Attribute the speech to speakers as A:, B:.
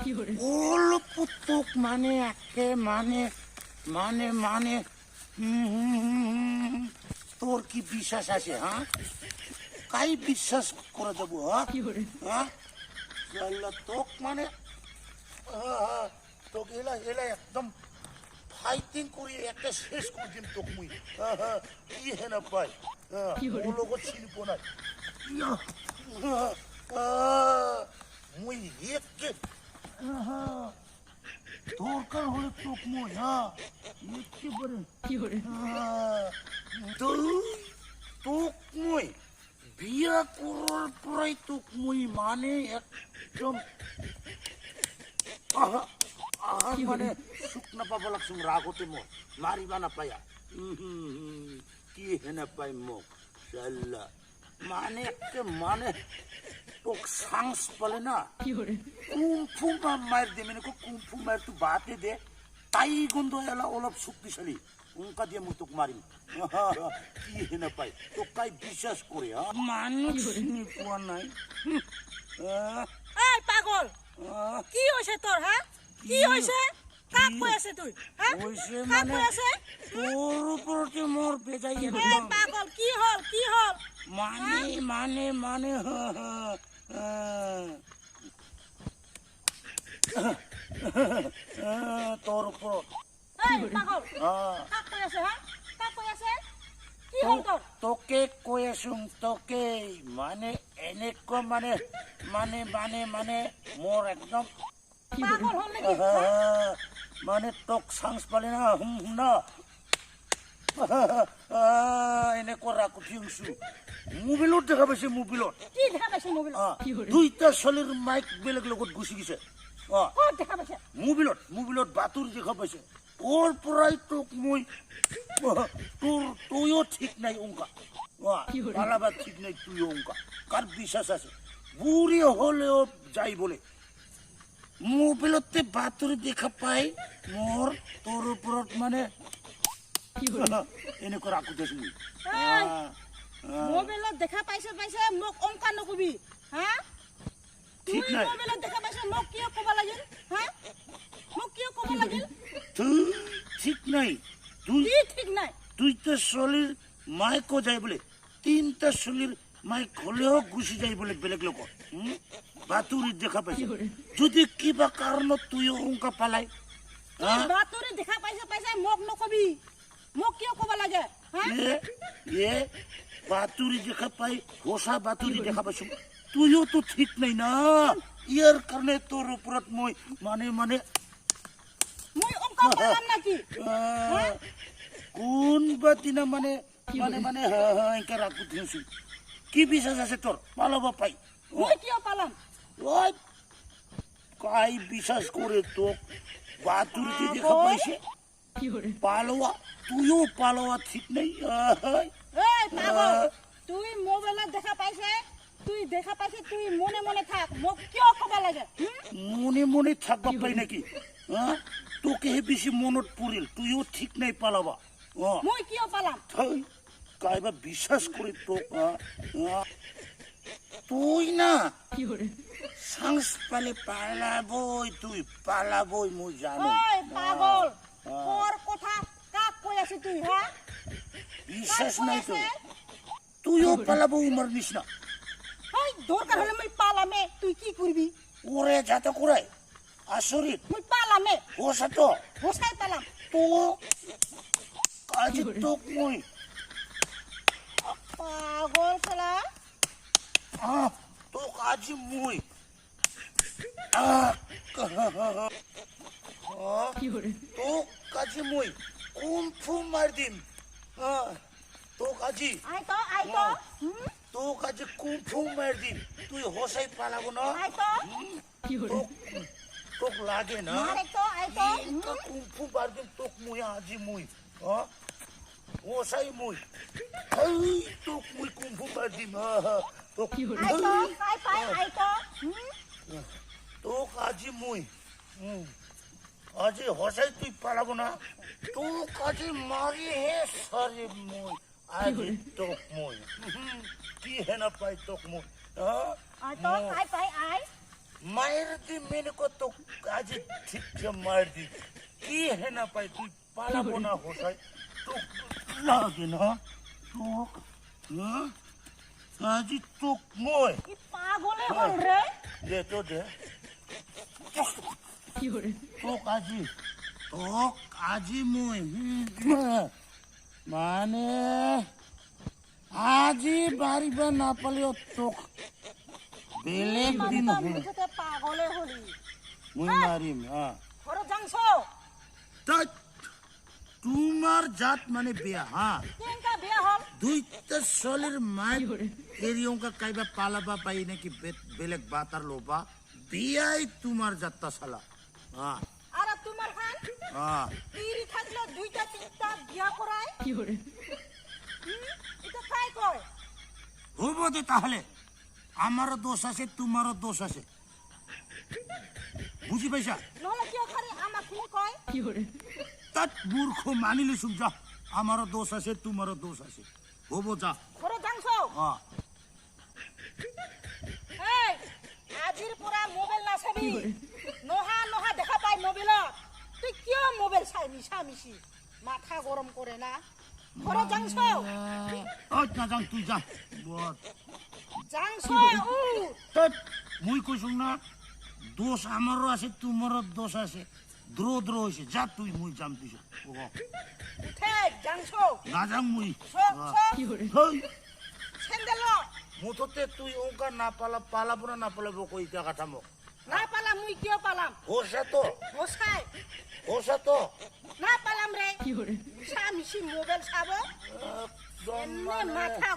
A: অল্প তোক মানে একে মানে মানে মানে। তোর কি বিশ্বাস আছে হ্যাঁ? কাই বিশ্বাস করে দেবো হ্যাঁ? হ্যাঁ? তোক মানে তোকে এলা এলা একদম ফাইটিং করি একটা শেষ করে দিন তোক। মুই কি হেনা পাই হ্যাঁ, ও লোক চিনব না। হ্যাঁ, আহ, মুই একে দরকার হলে তোক মুই হ্যাঁ একেবারে হ্যাঁ, তুই তোক মুই। বিয়া করার পরাই তোক মুই মানে একদম মানে শুকনা পাবা লাগছে রাগ হতে মোর মারিবা না পায়া উম, হুম, হুম, কি হেনে পাই মোক? চাল্লা মানে একটা মানে তোক সাংস পালে না। কুমফু মায়ের দে মানে কুমফু মায়ের তুই বাতে দে তাই গন্ধ এলা অলপ শক্তিশালী। উনকা দিয়ে মুই তোক মারিম কি হেনে পাই তোক তাই বিশ্বাস করে হ্যাঁ? মানুষ পোৱা নাই?
B: এই পাগল! কি হৈছে তোৰ হা কি কাক?
A: কৈ
B: আছে তুই হা কাক
A: মানে
B: আছে
A: তোর মোর বেজাই
B: পাগল কি হ'ল কি হ'ল?
A: মানে মানে মানে আহ, তোর তোকে কৈ আছো তোকে মানে এনেকুৱা মানে মানে মানে মানে মোৰ একদম মানে তোক চান্স পালে না হুম হুম না আহ, এনেকুৱা ৰাকুঠি হৈছো মোবিলত দেখা পাইছে মোবিলত
B: মোবাইলত
A: দুইটা ছোৱালীৰ মাইক বেলেগ লগত গুচি গৈছে।
B: ক'ত
A: মোবিলত বাতৰি দেখা পাইছে। ওর পৰাই তোক মই তোর তুইও ঠিক নাই অঙ্কা পালাবা ঠিক নাই তুইও অঙ্কা কার বিশ্বাস আছে? বুড়ি হলেও যাই বলে। মোবাইলতে বাতৰি দেখা পাই মোৰ তোৰ ওপৰত মানে এনেকুৱা আহ, আহ,
B: মোবাইলত দেখা পাইছে পাইছে মোক অংকা নকবি হা?
A: ঠিক নাই।
B: মোবাইলত দেখা পাইছে মোক কিয় ক'ব লাগিল হা? মোক কিয় ক'ব লাগিল?
A: ঠিক নাই। তুই
B: ঠিক নাই?
A: দুইটা ছোৱালীৰ মাইকো যায় বোলে। তিনিটা ছোৱালীৰ মাইক হলেও গুচি যায় বোলে বেলেগ লগত? বাতৰিত দেখা পাইছে। যদি কিবা কাৰণত তুইও অংকা পালাই?
B: বাতৰি দেখা পাইছে পাইছে মোক নকবি। মোক কিয় ক'ব লাগে
A: এ বাতৰি দেখা পাই সঁচা বাতৰি দেখা পাইছো। তুইও তো ঠিক নাই না। ইয়াৰ কাৰণে তোৰ ওপৰত মই মানে মানে কোনবা দিনা মানে মানে মানে হা- হা ৰাখো কি বিশ্বাস আছে তোৰ? পালাব পাই।
B: মই কিয় পালাম?
A: কাই বিশ্বাস করে তো বাতুরিতে দেখা পাইছে? পালোয়া? তুইও পালোয়া ঠিক নেই।
B: তুই দেখা পাইছে? তুই দেখা পাইছে তুই মনে মনে থাক। মোক কিয় ক'ব লাগে?
A: মনে মনে থাকবা পাই নাকি? তোকেহে বেশি মনত পড়িল তুইও ঠিক নাই পালাবা।
B: মই কিয় পালাম?
A: কাইবা বিশ্বাস করে তো আহ, আহ। তুই না সাংস পালে পালাবই তুই পালাবই মই জানো।
B: পাগল। তোৰ কথা কাক কৈ আছে তুই হা
A: বিশ্বাস
B: কৈ
A: নাই তো। তুইও পালাবো উমার নিচিনা
B: ঐ দৰকাৰ হ'লে মই পালামে তুই কি কৰিবি
A: ওরে যাতে করে আসরিত
B: মই পালামে।
A: ওসা তো।
B: সঁচাই পালাম।
A: তো আজ তো মই
B: পাগল খেলা
A: আহ, তো আজ মই। আহ, আহ, তো কাজে মই কুম ফু মার দিম আহ, তো কাজি
B: আই তো আই তো।
A: তো কাজে কুম ফু মার দিম তুই হোসাই পালাবো না?
B: আই তো।
A: তোক তোক লাগে না?
B: মারে তো আই তো।
A: ইনকা কুমফু বারদিন তোক মুই আজি মুই হ্যাঁ? ওসাই মুই। এই তোক মুই কুমফু বারদিন হ্যাঁ তোক
B: আই তো পাই পাই আই তো। হুম?
A: তোক আজি মুই হুম। আজি হসাই তুই পালাবো না। তোক আজি মারি হে সারে মুই আজি তোক মুই। কি হেনা পাই তোক মুই
B: আই তো পাই আই
A: মায়ের দি মেনে কো তোক আজি ঠিকছে মার দি। কি হে না পাই তুই পালাবো না হোসাই তোক লাগে না। তোক? আজি তোক মই।
B: কি পাগলে হল রে?
A: দে তো দে। তোক আজি তোক আজি মই মানে আজি বাড়িব না পালেও তোক বেলেগ দিন
B: পাগলে হলি
A: মুই মারিম তোমার জাত মানে বিয়া
B: হল
A: দুইটা চলির মাই এরিয়ঙ্কা কাইবা পালাবা পাই নাকি বেলেগ বাতার লোবা বিয়াই তোমার যাত্রা হ্যাঁ
B: আর তোমার খান
A: হ্যাঁ।
B: তিরি থাকলে দুইটা তিনটা বিয়া করায়। হুম, এটা কাই কয়?
A: হব দে তাহলে। আমারও দোষ আছে তোমারও দোষ আছে। বুঝি পাইছা?
B: নহলে কিয় খালি আমাক শুনি কয়?
A: তাত মূর্খ মানিলে শুন যা। আমারও দোষ আছে তোমারও দোষ আছে। হব যা।
B: ঘরে যাংছ?
A: হ্যাঁ।
B: আজিৰ পৰা মোবাইল নাচাবি। নহা নহা দেখা পাই মোবাইলত। তুই কিয় মোবাইল চাই মিছা মিছি? মাথা গৰম কৰে না। ঘৰত যাংছ
A: ওই না যাং তুই যা। বল।
B: যাংছ
A: মুই কইছুং না দোষ আমারও আছে তোমারও দোষ আছে। দ্রো দ্রো হয়েছে যা তুই মুই যাম তুই না যাং মুই। মুঠতে তুই ওকা না পালা পালাবো না না পালাবো কই জায়গাটা মোক।
B: না পালাম মুই কিয় পালাম?
A: হোসা তো।
B: মশাই
A: হোসা তো।
B: না পালাম রে। মিছা মিছি মোবাইল চাব।
A: একদম
B: এনে
A: মানে
B: মাথা